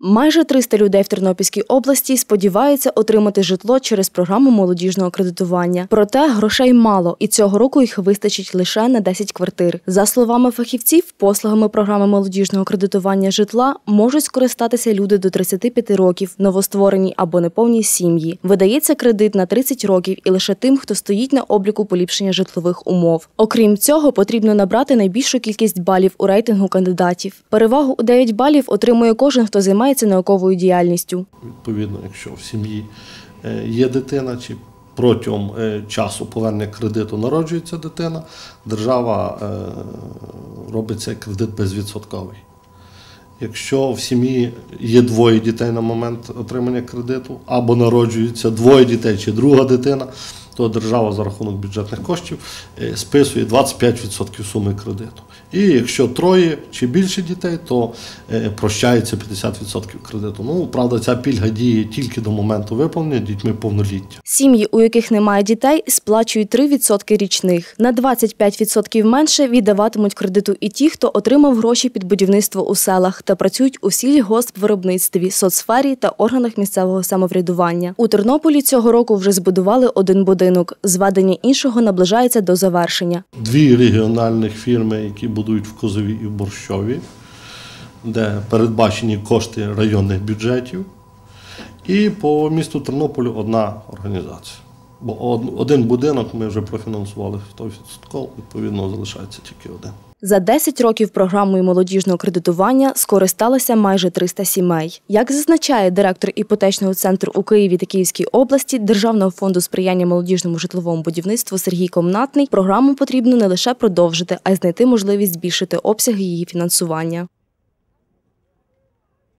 Майже 300 людей в Тернопільській області сподіваються отримати житло через програму молодіжного кредитування. Проте грошей мало, і цього року їх вистачить лише на 10 квартир. За словами фахівців, послугами програми молодіжного кредитування житла можуть скористатися люди до 35 років, новостворені або неповні сім'ї. Видається кредит на 30 років і лише тим, хто стоїть на обліку поліпшення житлових умов. Окрім цього, потрібно набрати найбільшу кількість балів у рейтингу кандидатів. Перевагу у 9 балів отримує кожен, хто займається науковою діяльністю. Відповідно, якщо в сім'ї е, є дитина чи протягом е, часу повернення кредиту народжується дитина, держава е, робить цей кредит безвідсотковий. Якщо в сім'ї є двоє дітей на момент отримання кредиту, або народжується двоє дітей чи друга дитина, то держава за рахунок бюджетних коштів е, списує 25% суми кредиту. І якщо троє чи більше дітей, то е, прощається 50% кредиту. Ну, правда, ця пільга діє тільки до моменту виповнення дітьми повноліття. Сім'ї, у яких немає дітей, сплачують 3% річних. На 25% менше віддаватимуть кредиту і ті, хто отримав гроші під будівництво у селах та працюють у сільгоспвиробництві, соцсфері та органах місцевого самоврядування. У Тернополі цього року вже збудували один будинок. Зведення іншого наближається до завершення. Дві регіональних фірми, які будують в Козові і в Борщові, де передбачені кошти районних бюджетів. І по місту Тернополю одна організація. Бо один будинок ми вже профінансували 100%, відповідно, залишається тільки один. За 10 років програмою молодіжного кредитування скористалося майже 300 сімей. Як зазначає директор іпотечного центру у Києві та Київській області Державного фонду сприяння молодіжному житловому будівництву Сергій Комнатний, програму потрібно не лише продовжити, а й знайти можливість збільшити обсяги її фінансування.